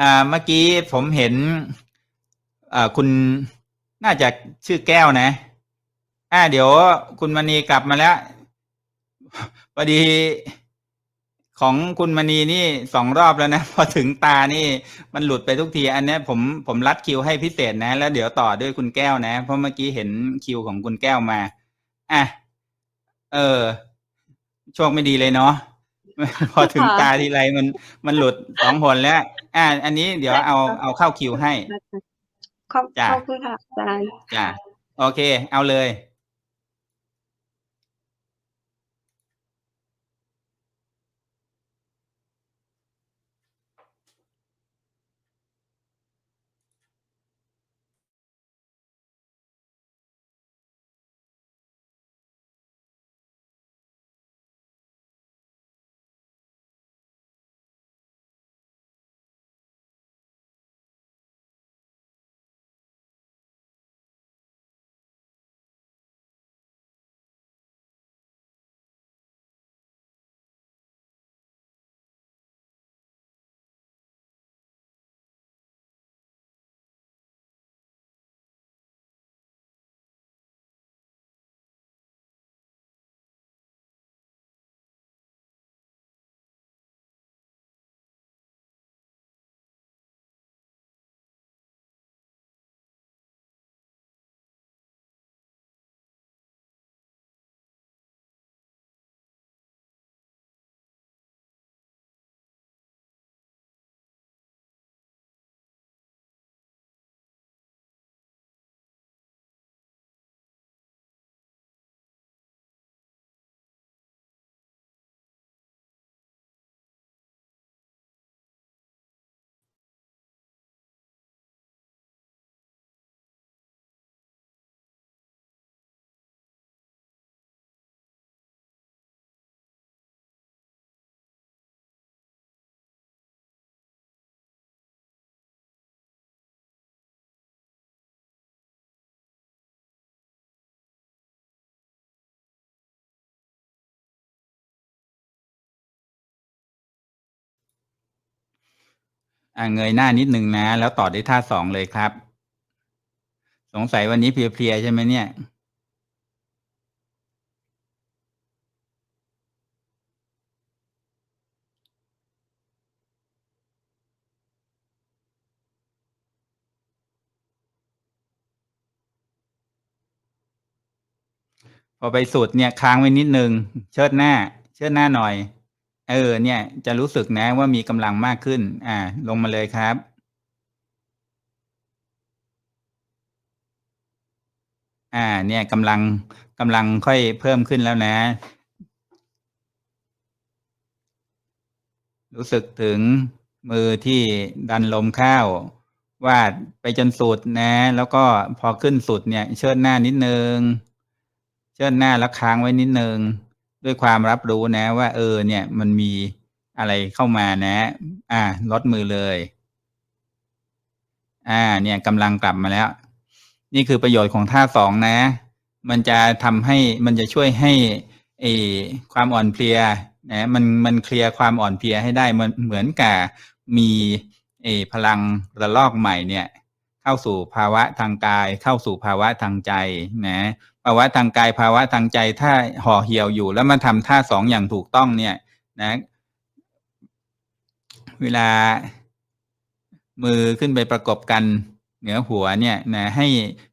อ่าเมื่อกี้ผมเห็นอ่าคุณน่าจะชื่อแก้วนะอ่าเดี๋ยวคุณมณีกลับมาแล้วพอดีของคุณมณีนี่สองรอบแล้วนะพอถึงตานี่มันหลุดไปทุกที อันนี้ผมผมรัดคิวให้พิเศษนะ แล้วเดี๋ยวต่อด้วยคุณแก้วนะ เพราะเมื่อกี้เห็นคิวของคุณแก้วมาอะเออโชคไม่ดีเลยเนาะพอถึงตาทีไรมันมันหลุดสองหนแล้ว อ่า อันนี้เดี๋ยวเอาเอาเข้าคิวให้ขอบจ้ะขอบคุณค่ะอาจารย์จ้ะโอเค เอาเลย อ่าเงยหน้านิดนึงนะ แล้วต่อด้วยท่าสองเลยครับ สงสัยวันนี้เพลียๆใช่ไหมเนี่ยพอไปสุดเนี่ยค้างไว้นิดนึง เชิดหน้า เชิดหน้าหน่อย เออ เนี่ย จะรู้สึกนะว่ามีกำลังมากขึ้น อ่า ลงมาเลยครับ อ่า เนี่ยกำลังกำลังค่อยเพิ่มขึ้นแล้วนะ รู้สึกถึงมือที่ดันลมเข้าวาดไปจนสุดนะ แล้วก็พอขึ้นสุดเนี่ย เชิดหน้านิดนึง เชิดหน้าแล้วค้างไว้นิดนึง ด้วยความรับรู้นะ ว่า เออ เนี่ย มันมีอะไรเข้ามานะ อ่าลดมือเลย อ่า เนี่ยกำลังกลับมาแล้ว นี่คือประโยชน์ของท่าสองนะ มันจะทำให้มันจะช่วยให้เอความอ่อนเพลียนะมันมันเคลียร์ความอ่อนเพลียให้ได้มันเหมือนกับมีเออพลังระลอกใหม่เนี่ย เข้าสู่ภาวะทางกาย เข้าสู่ภาวะทางใจนะภาวะทางกายภาวะทางใจถ้าห่อเหี่ยวอยู่ แล้วมาทำท่าสองอย่างถูกต้องเนี่ยนะเวลามือขึ้นไปประกบกันเหนือหัวเนี่ยนะให้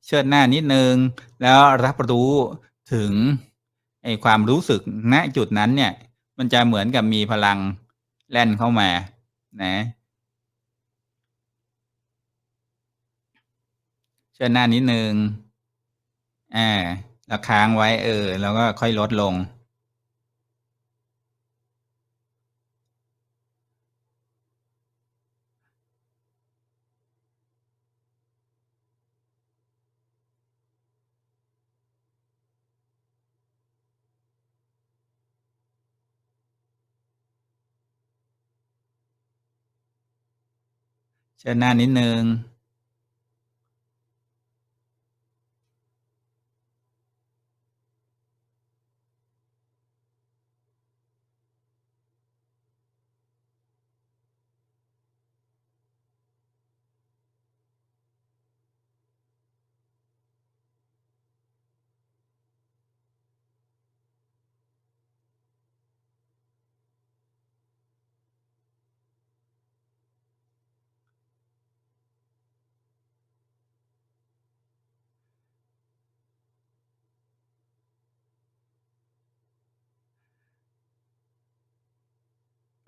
เชิดหน้านิดนึง แล้วรับรู้ถึงไอความรู้สึกณจุดนั้นเนี่ย มันจะเหมือนกับมีพลังแล่นเข้ามานะ เชิดหน้านิดนึงอ่าแล้วค้างไว้ เออ แล้วก็ค่อยลดลง เชิดหน้านิดนึง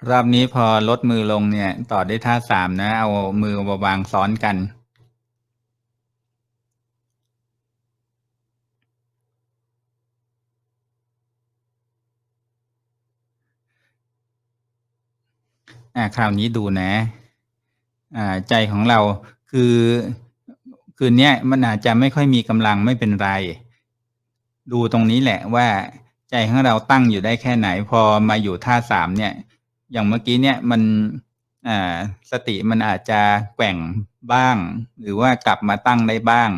รอบนี้พอลดมือลงเนี่ย ต่อได้ท่าสามนะ เอามือมาวางซ้อนกัน อ่าคราวนี้ดูนะ อ่าใจของเราคือคืนนี้มันอาจจะไม่ค่อยมีกำลังไม่เป็นไร ดูตรงนี้แหละว่าใจของเราตั้งอยู่ได้แค่ไหน พอมาอยู่ท่าสามเนี่ย อย่างเมื่อกี้เนี่ยมันอ่าสติมันอาจจะแกว่งบ้าง หรือว่ากลับมาตั้งได้บ้าง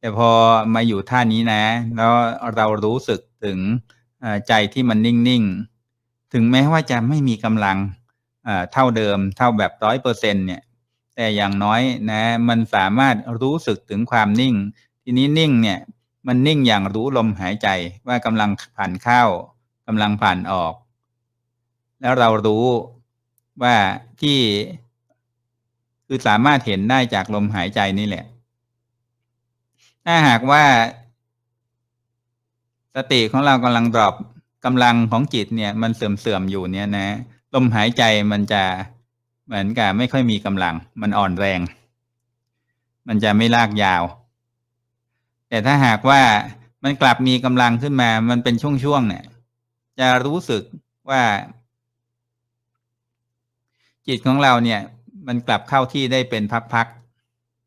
แต่พอมาอยู่ท่านี้นะ แล้วเรารู้สึกถึงใจที่มันนิ่งๆ ถึงแม้ว่าจะไม่มีกำลังเท่าเดิมเท่าแบบร้อยเปอร์เซ็นเนี่ย แต่อย่างน้อยนะมันสามารถรู้สึกถึงความนิ่ง ทีนี้นิ่งเนี่ยมันนิ่งอย่างรู้ลมหายใจว่ากำลังผ่านเข้ากำลังผ่านออก แล้วเรารู้ว่าที่คือสามารถเห็นได้จากลมหายใจนี่แหละ ถ้าหากว่า สติของเรากำลังดรอปกำลังของจิตเนี่ย มันเสื่อมๆอยู่เนี่ยนะลมหายใจมันจะเหมือนกับไม่ค่อยมีกำลัง มันอ่อนแรง มันจะไม่ลากยาว แต่ถ้าหากว่ามันกลับมีกำลังขึ้นมา มันเป็นช่วงๆเนี่ย จะรู้สึกว่า จิตของเราเนี่ย มันกลับเข้าที่ได้เป็นพัก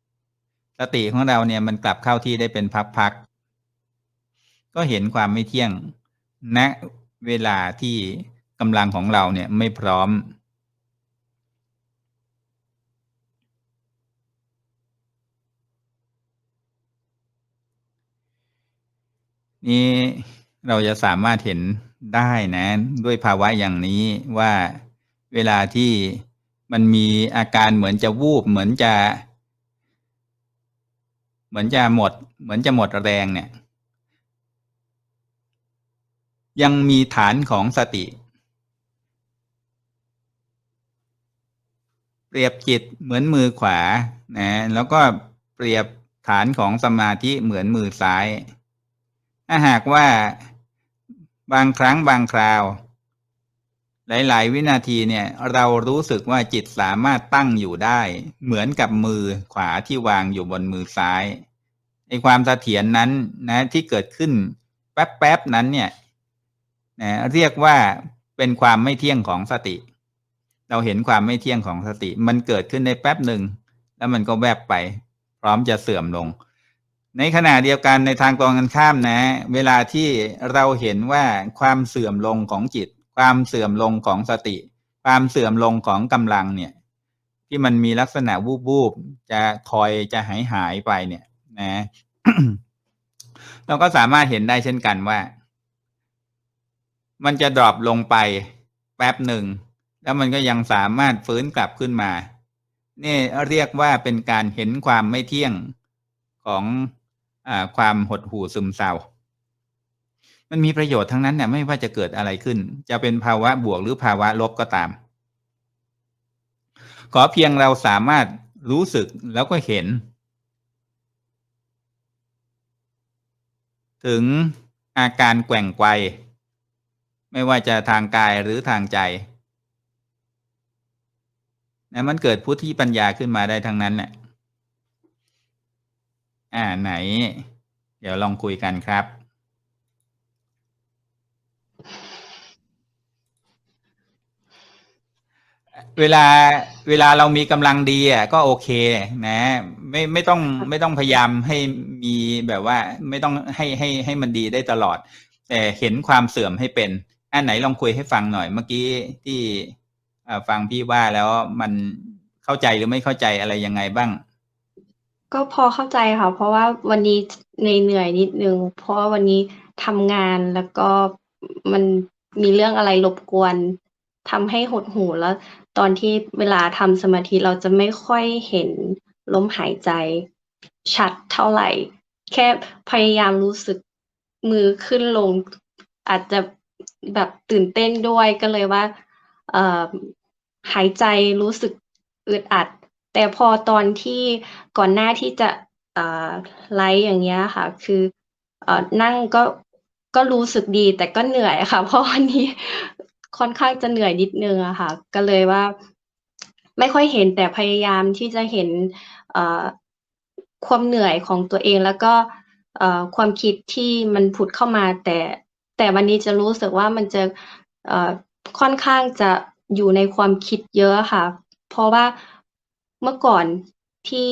ๆสติของเราเนี่ยมันกลับเข้าที่ได้เป็นพักๆก็เห็นความไม่เที่ยงณนะเวลาที่กำลังของเราเนี่ยไม่พร้อม นี่เราจะสามารถเห็นได้นะ ด้วยภาวะอย่างนี้ว่าเวลาที่ มันมีอาการเหมือนจะวูบ เหมือนจะ เหมือนจะหมด เหมือนจะหมดแรงเนี่ย ยังมีฐานของสติ เปรียบจิตเหมือนมือขวานะแล้วก็เปรียบฐานของสมาธิเหมือนมือซ้าย ถ้าหากว่าบางครั้งบางคราว หลาย ๆ วินาทีเนี่ย เรารู้สึกว่าจิตสามารถตั้งอยู่ได้ เหมือนกับมือขวาที่วางอยู่บนมือซ้ายไอความเสถียรนนั้นนะที่เกิดขึ้นแป๊บๆนั้นเนี่ยนะเรียกว่าเป็นความไม่เที่ยงของสติ เราเห็นความไม่เที่ยงของสติ มันเกิดขึ้นในแป๊บหนึ่งแล้วมันก็แวบไป พร้อมจะเสื่อมลง ในขณะเดียวกันในทางตรงกันข้ามนะ เวลาที่เราเห็นว่าความเสื่อมลงของจิต ความเสื่อมลงของสติ ความเสื่อมลงของกำลังเนี่ย ที่มันมีลักษณะวูบวูบจะคอยจะหายหายไปเนี่ย นะเราก็สามารถเห็นได้เช่นกันว่า มันจะดรอปลงไปแป๊บหนึ่ง แล้วมันก็ยังสามารถฟื้นกลับขึ้นมา นี่เรียกว่าเป็นการเห็นความไม่เที่ยงของอความหดหู่ซึมเศร้า มันมีประโยชน์ทั้งนั้นเนี่ยไม่ว่าจะเกิดอะไรขึ้น จะเป็นภาวะบวกหรือภาวะลบก็ตาม ขอเพียงเราสามารถรู้สึกแล้วก็เห็น ถึงอาการแกว่งไกวไม่ว่าจะทางกายหรือทางใจนะมันเกิดพุทธิปัญญาขึ้นมาได้ทั้งนั้นแหละอ่าไหน เดี๋ยวลองคุยกันครับ เวลาเวลาเรามีกำลังดีอะก็โอเคนะ ไม่ไม่ต้องไม่ต้องพยายามให้มีแบบว่า ไม่ต้องให้ให้ให้มันดีได้ตลอด แต่เห็นความเสื่อมให้เป็นอันไหนลองคุยให้ฟังหน่อยเมื่อกี้ที่ฟังพี่ว่าแล้วมันเข้าใจหรือไม่เข้าใจอะไรยังไงบ้าง ก็พอเข้าใจค่ะ เพราะว่าวันนี้ในเหนื่อยนิดนึงเพราะว่าวันนี้ทำงานแล้วก็มันมีเรื่องอะไรรบกวนทำให้หดหูแล้ว ตอนที่เวลาทำสมาธิเราจะไม่ค่อยเห็นลมหายใจ ชัดเท่าไหร่ แค่พยายามรู้สึกมือขึ้นลง อาจจะแบบตื่นเต้นด้วยก็เลยว่าหายใจรู้สึกอึดอัด แต่พอตอนที่ก่อนหน้าที่จะไลฟ์อย่างเงี้ยค่ะ คืออนั่งก็ก็รู้สึกดีแต่ก็เหนื่อยค่ะ เพราะวันนี้ ค่อนข้างจะเหนื่อยนิดนึงอะค่ะ ก็เลยว่า ไม่ค่อยเห็นแต่พยายามที่จะเห็นความเหนื่อยของตัวเองแล้วก็ความคิดที่มันผุดเข้ามา แต่แต่วันนี้จะรู้สึกว่ามันจะค่อนข้างจะอยู่ในความคิดเยอะค่ะ เพราะว่าเมื่อก่อนที่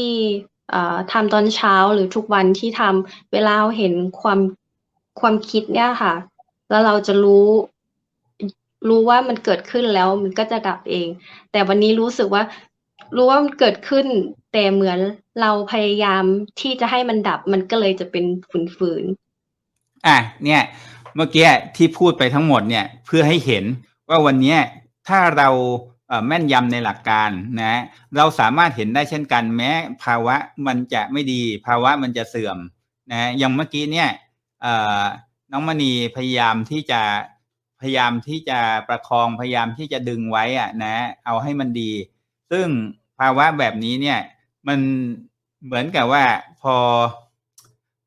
ทำตอนเช้าหรือทุกวันที่ทำเวลาเราเห็นความความคิดเนี่ยค่ะ แล้วเราจะรู้ รู้ว่ามันเกิดขึ้นแล้วมันก็จะดับเอง แต่วันนี้รู้สึกว่า รู้ว่ามันเกิดขึ้น แต่เหมือนเราพยายามที่จะให้มันดับ มันก็เลยจะเป็นฝืนอะเนี่ย เมื่อกี้ที่พูดไปทั้งหมดเนี่ย เพื่อให้เห็นว่าวันนี้ถ้าเราแม่นยำในหลักการนะเราสามารถเห็นได้เช่นกันแม้ ภาวะมันจะไม่ดี ภาวะมันจะเสื่อมนะอย่างเมื่อกี้เนี่ยน้องมณีพยายามที่จะ พยายามที่จะประคองพยายามที่จะดึงไว้อะนะ เอาให้มันดี ซึ่งภาวะแบบนี้เนี่ย มันเหมือนกับว่าพอ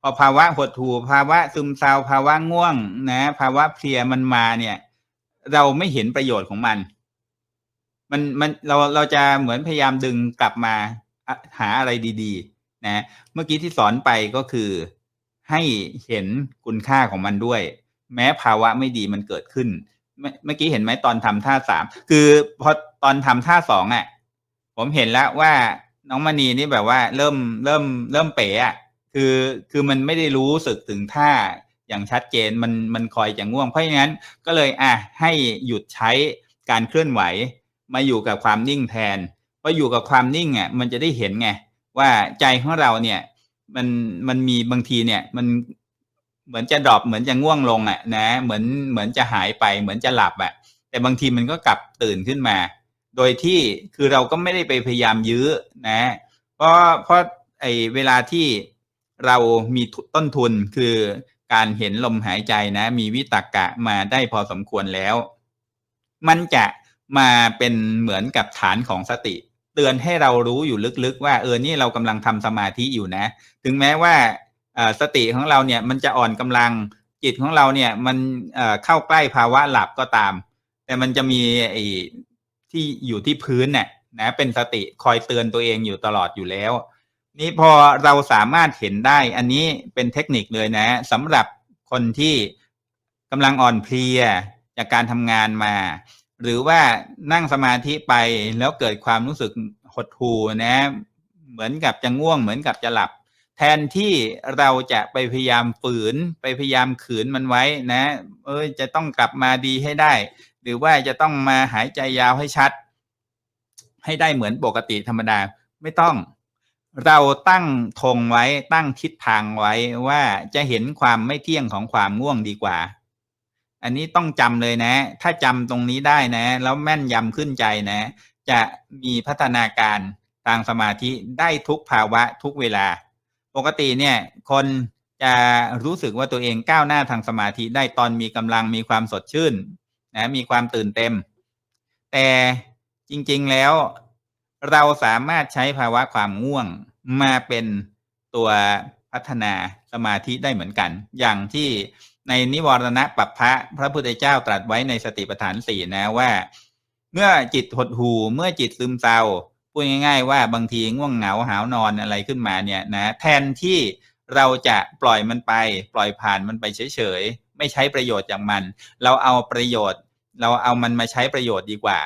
พอภาวะหดหู่ภาวะซึมเศร้าภาวะง่วง นะ ภาวะเพลียมันมาเนี่ย เราไม่เห็นประโยชน์ของมัน มันมันเราเราจะเหมือนพยายามดึงกลับมาหาอะไรดีๆ นะ เมื่อกี้ที่สอนไปก็คือให้เห็นคุณค่าของมันด้วย แม้ภาวะไม่ดีมันเกิดขึ้น เมื่อเมื่อกี้เห็นไหมตอนทำท่าสามคือพอตอนทำท่าสองอะ ผมเห็นแล้วว่าน้องมณีนี่แบบว่าเริ่มเริ่มเริ่มเป๋อะคือคือมันไม่ได้รู้สึกถึงท่าอย่างชัดเจนมันมันคอยจะง่วง เพราะฉะนั้นก็เลยอะให้หยุดใช้การเคลื่อนไหว มาอยู่กับความนิ่งแทนพออยู่กับความนิ่งอะมันจะได้เห็นไงว่าใจของเราเนี่ยมันมันมีบางทีเนี่ยมัน เหมือนจะดรอปเหมือนจะง่วงลงอะนะเหมือนเหมือนจะหายไป เหมือนจะหลับอะแต่บางทีมันก็กลับตื่นขึ้นมา โดยที่คือเราก็ไม่ได้ไปพยายามยื้อนะ เพราะเพราะไอเวลาที่เรามีต้นทุนคือการเห็นลมหายใจนะ มีวิตกกะมาได้พอสมควรแล้ว มันจะมาเป็นเหมือนกับฐานของสติ เตือนให้เรารู้อยู่ลึกๆ ว่าเออนี่เรากำลังทำสมาธิอยู่นะ ถึงแม้ว่า สติของเราเนี่ยมันจะอ่อนกำลังจิตของเราเนี่ยมันเข้าใกล้ภาวะหลับก็ตาม แต่มันจะมีไอ้ที่อยู่ที่พื้นเนี่ยนะเป็นสติคอยเตือนตัวเองอยู่ตลอดอยู่แล้ว นี่พอเราสามารถเห็นได้อันนี้เป็นเทคนิคเลยนะสำหรับคนที่กำลังอ่อนเพลียจากการทำงานมา หรือว่านั่งสมาธิไปแล้วเกิดความรู้สึกหดหู่นะ เหมือนกับจะง่วงเหมือนกับจะหลับ แทนที่เราจะไปพยายามฝืนไปพยายามขืนมันไว้นะ เอ้ยจะต้องกลับมาดีให้ได้ หรือว่าจะต้องมาหายใจยาวให้ชัด ให้ได้เหมือนปกติธรรมดาไม่ต้อง เราตั้งธงไว้ตั้งทิศทางไว้ว่าจะเห็นความไม่เที่ยงของความง่วงดีกว่า อันนี้ต้องจำเลยนะ ถ้าจำตรงนี้ได้นะ แล้วแม่นยำขึ้นใจนะ จะมีพัฒนาการทางสมาธิได้ทุกภาวะทุกเวลา ปกติเนี่ยคนจะรู้สึกว่าตัวเองก้าวหน้าทางสมาธิได้ตอนมีกำลังมีความสดชื่นนะมีความตื่นเต็ม แต่จริงๆแล้วเราสามารถใช้ภาวะความง่วงมาเป็นตัวพัฒนาสมาธิได้เหมือนกัน อย่างที่ในนิวรณะปัปพระพระพุทธเจ้าตรัสไว้ในสติปัฏฐานสี่นะว่า เมื่อจิตหดหูเมื่อจิตซึมเศร้า พูดง่าย ๆ ว่าบางทีง่วงเหงาหาวนอนอะไรขึ้นมาเนี่ยนะแทนที่เราจะปล่อยมันไป ปล่อยผ่านมันไปเฉยๆไม่ใช้ประโยชน์จากมัน เราเอาประโยชน์ เราเอามันมาใช้ประโยชน์ดีกว่า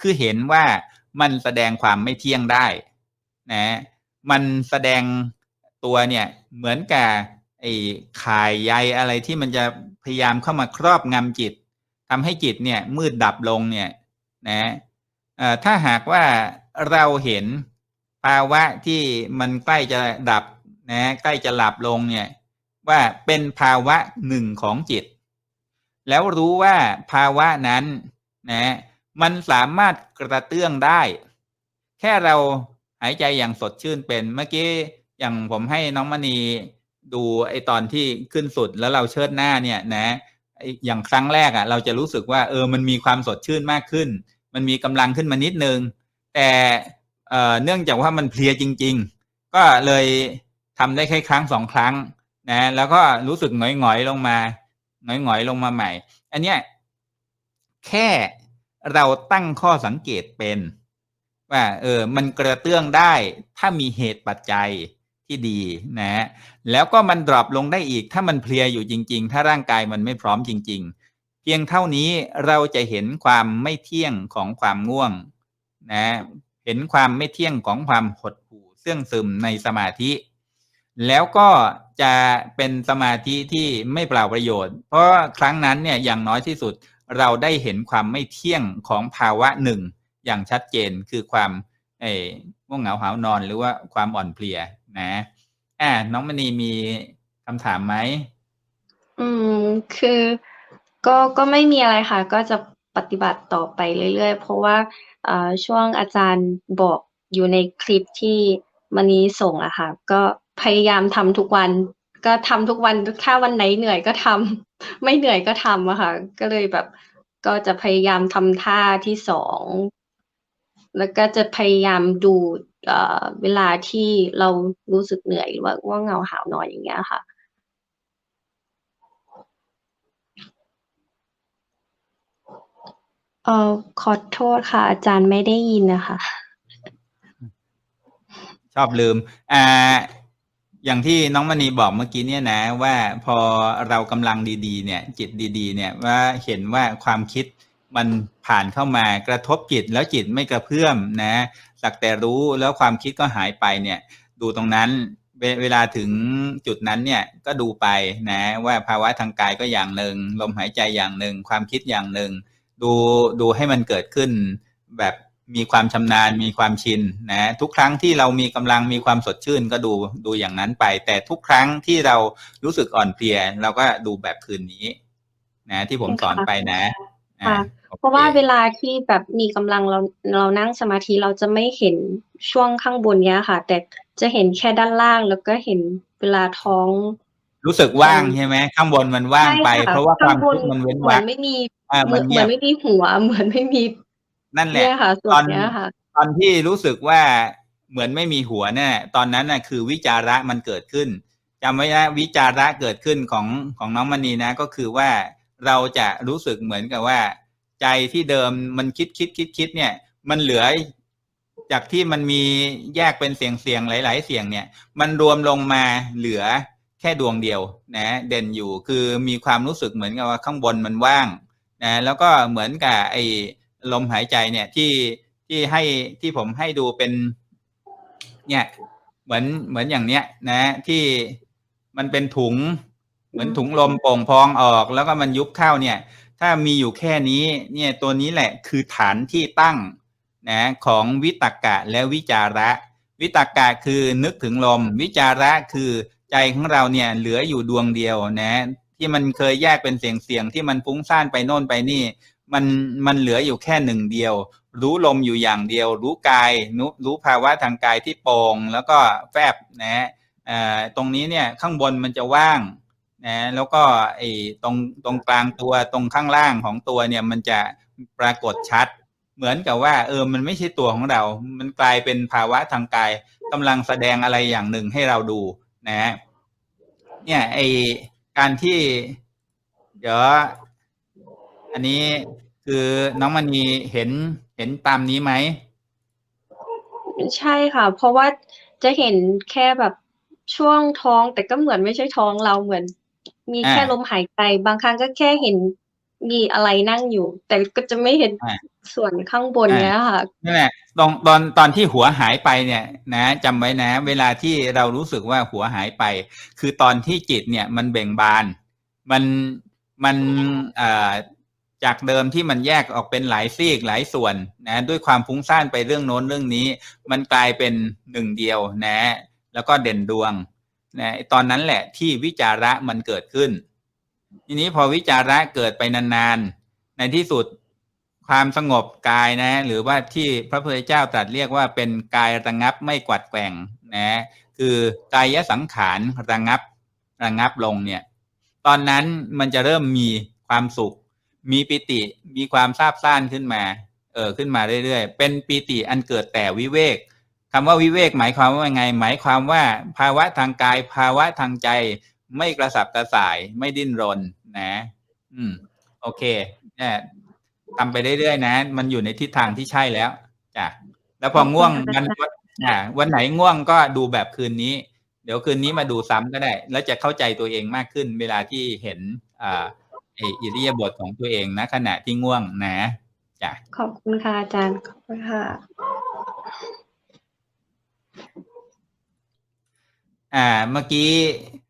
คือเห็นว่ามันแสดงความไม่เที่ยงได้นะมันแสดงตัวเนี่ยเหมือนกับไอ้ข่ายใยอะไรที่มันจะพยายามเข้ามาครอบงำจิตทำให้จิตเนี่ยมืดดับลงเนี่ยนะ ถ้าหากว่าเราเห็นภาวะที่มันใกล้จะดับนะใกล้จะหลับลงเนี่ยว่าเป็นภาวะหนึ่งของจิต แล้วรู้ว่าภาวะนั้นนะมันสามารถกระเตื้องได้ แค่เราหายใจอย่างสดชื่นเป็นเมื่อกี้อย่างผมให้น้องมณีดูไอตอนที่ขึ้นสุดแล้วเราเชิดหน้าเนี่ยนะอย่างครั้งแรกอะ่ะ เราจะรู้สึกว่าเออมันมีความสดชื่นมากขึ้น มันมีกำลังขึ้นมานิดนึง แต่เนื่องจากว่ามันเพลียจริง ๆ ก็เลยทำได้แค่ครั้งสองครั้งนะแล้วก็รู้สึกหงอยๆลงมาหงอยๆลงมาใหม่ อันเนี้ยแค่เราตั้งข้อสังเกตเป็นว่าเออมันกระเตื้องได้ถ้ามีเหตุปัจจัยที่ดีนะแล้วก็มันดรอปลงได้อีกถ้ามันเพลียอยู่จริง ๆ ถ้าร่างกายมันไม่พร้อมจริง ๆ เพียงเท่านี้เราจะเห็นความไม่เที่ยงของความง่วงนะเห็นความไม่เที่ยงของความหดหู่เสื่องซึมในสมาธิ แล้วก็จะเป็นสมาธิที่ไม่เปล่าประโยชน์ เพราะครั้งนั้นเนี่ยอย่างน้อยที่สุดเราได้เห็นความไม่เที่ยงของภาวะหนึ่ง อย่างชัดเจนคือความเอ่ง่วงเหงาหาวนอนหรือว่าความอ่อนเพลียนะอ่าน้องมณีมีคำถามไหมอืมคือ ก็ ก็ไม่มีอะไรค่ะ ก็จะปฏิบัติต่อไปเรื่อยๆ เพราะว่าช่วงอาจารย์บอกอยู่ในคลิปที่มณีส่งอะค่ะ ก็พยายามทำทุกวัน ก็ทำทุกวัน ถ้าวันไหนเหนื่อยก็ทำ ไม่เหนื่อยก็ทำอะค่ะ ก็เลยแบบ ก็จะพยายามทำท่าที่สอง แล้วก็จะพยายามดูเอ่อเวลาที่เรารู้สึกเหนื่อยหรือว่าง่วงเหงาหาวนอนอย่างเงี้ยค่ะ เอ่อขอโทษค่ะ อาจารย์ไม่ได้ยินนะคะ ชอบลืม อ่า อย่างที่น้องมณีบอกเมื่อกี้เนี่ยนะ ว่าพอเรากำลังดีๆ เนี่ย จิตดีๆ เนี่ยว่าเห็นว่าความคิดมันผ่านเข้ามากระทบจิตแล้วจิตไม่กระเพื่อมนะสักแต่รู้แล้วความคิดก็หายไปเนี่ย ดูตรงนั้นเวเวลาถึงจุดนั้นเนี่ยก็ดูไปนะ ว่าภาวะทางกายก็อย่างหนึ่งลมหายใจอย่างหนึ่งความคิดอย่างหนึ่ง ดูดูให้มันเกิดขึ้นแบบมีความชำนาญมีความชินนะทุกครั้งที่เรามีกำลังมีความสดชื่นก็ดูดูอย่างนั้นไป แต่ทุกครั้งที่เรารู้สึกอ่อนเพลียเราก็ดูแบบคืนนี้ นะ ที่ผมสอนไปนะอ่าค่ะโอคเพราะว่าเวลาที่แบบมีกำลังเราเรานั่งสมาธิเราจะไม่เห็นช่วงข้างบนเนี้ยค่ะ แต่จะเห็นแค่ด้านล่างแล้วก็เห็นเวลาท้อง รู้สึกว่างใช่ไหมข้างบนมันว่างไปใช่ค่เพราะว่าความข้งบคิดมันเว้นเหมืวรอรนคไม่มี อ่าเหมัมือนนเงีเหมืยอบนไม่มีหัว เหมือนไม่มีนั่นแหละเนี่ยค่ะส่วตอนนเนี้ยค่ะ ตอนที่รู้สึกว่าเหมือนไม่มีหัวเนี่ยตอนนั้นน่ะคือวิจาระมันเกิดขึ้นจำไว้นะวิจาระเกิดขึ้นของของน้องมณีนะ ก็คือว่าเราจะรู้สึกเหมือนกับว่า ใจที่เดิมมันคิดคิดคิดคิดเนี่ย มันเหลือจากที่มันมีแยกเป็นเสียงเสียงหลาย ๆ เสียงเนี่ย มันรวมลงมาเหลือแค่ดวงเดียวนะ เด่นอยู่คือมีความรู้สึกเหมือนกับว่าข้างบนมันว่าง นะแล้วก็เหมือนกับไอ้ลมหายใจเนี่ยที่ที่ให้ที่ผมให้ดูเป็น เนี่ยเหมือนเหมือนอย่างเนี้ย นะ ที่มันเป็นถุง เหมือนถุงลมโป่งพองออก แล้วก็มันยุบเข้าเนี่ย ถ้ามีอยู่แค่นี้ เนี่ยตัวนี้แหละคือฐานที่ตั้งนะของวิตกกะและวิจาระ วิตกกะคือนึกถึงลม วิจาระคือใจของเราเนี่ยเหลืออยู่ดวงเดียวนะ ที่มันเคยแยกเป็นเสียงเสียงๆที่มันฟุ้งซ่านไปโน่นไปนี่ มันมันเหลืออยู่แค่หนึ่งเดียว รู้ลมอยู่อย่างเดียว รู้กายรู้ภาวะทางกายที่โปร่งแล้วก็แฟบนะเอ่อตรงนี้เนี่ยข้างบนมันจะว่างนะแล้วก็ไอ้ตรงตรงกลางตัวตรงข้างล่างของตัวเนี่ยมันจะปรากฏชัด เหมือนกับว่าเออมันไม่ใช่ตัวของเรา มันกลายเป็นภาวะทางกายกำลังแสดงอะไรอย่างหนึ่งให้เราดูนะเนี่ยไอ การที่ เดี๋ยว อันนี้คือน้องมณีเห็นเห็นตามนี้ไหม ใช่ค่ะ เพราะว่าจะเห็นแค่แบบช่วงท้องแต่ก็เหมือนไม่ใช่ท้องเราเหมือน มีอ่าแค่ลมหายใจ บางครั้งก็แค่เห็น มีอะไรนั่งอยู่ แต่ก็จะไม่เห็นอ่าส่วนข้างบนอ่าเนี้ยค่ะนั่นแหละตอนตอนตอนที่หัวหายไปเนี่ยนะจำไว้นะ เวลาที่เรารู้สึกว่าหัวหายไป คือตอนที่จิตเนี่ยมันเบ่งบาน มันมันเอ่อจากเดิมที่มันแยกออกเป็นหลายซีกหลายส่วนนะด้วยความฟุ้งซ่านไปเรื่องโน้นเรื่องนี้ มันกลายเป็นหนึ่งเดียวนะ แล้วก็เด่นดวงนะตอนนั้นแหละที่วิจาระมันเกิดขึ้น ทีนี้พอวิจาระเกิดไปนานๆ ในที่สุดความสงบกายนะ หรือว่าที่พระพุทธเจ้าตรัสเรียกว่าเป็นกายระงับไม่กวัดแกว่งนะคือกายสังขารระงับระงับลงเนี่ย ตอนนั้นมันจะเริ่มมีความสุข มีปิติมีความซาบซ่านขึ้นมา เออขึ้นมาเรื่อยๆ เป็นปิติอันเกิดแต่วิเวกคำว่าวิเวกหมายความว่าไง หมายความว่าภาวะทางกายภาวะทางใจ ไม่กระสับกระส่ายไม่ดิ้นรนนะ อืม โอเคเนี่ยทำไปเรื่อยๆนะ มันอยู่ในทิศทางที่ใช่แล้วจ้ะแล้วพอง่วงขอบคุณมันค่ะอ่าวันไหนง่วงก็ดูแบบคืนนี้ เดี๋ยวคืนนี้มาดูซ้ำก็ได้ แล้วจะเข้าใจตัวเองมากขึ้น เวลาที่เห็นอ่าไอ้อิริยาบถของตัวเองนะ ขณะที่ง่วงนะจ้ะขอบคุณค่ะอาจารย์ขอบคุณค่ะอ่าเมื่อกี้เอ่อ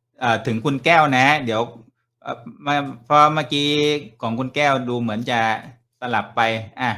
ถึงคุณแก้วนะ เดี๋ยวเอ่อมาเพราะเมื่อกี้ของคุณแก้วดูเหมือนจะสลับไป อะ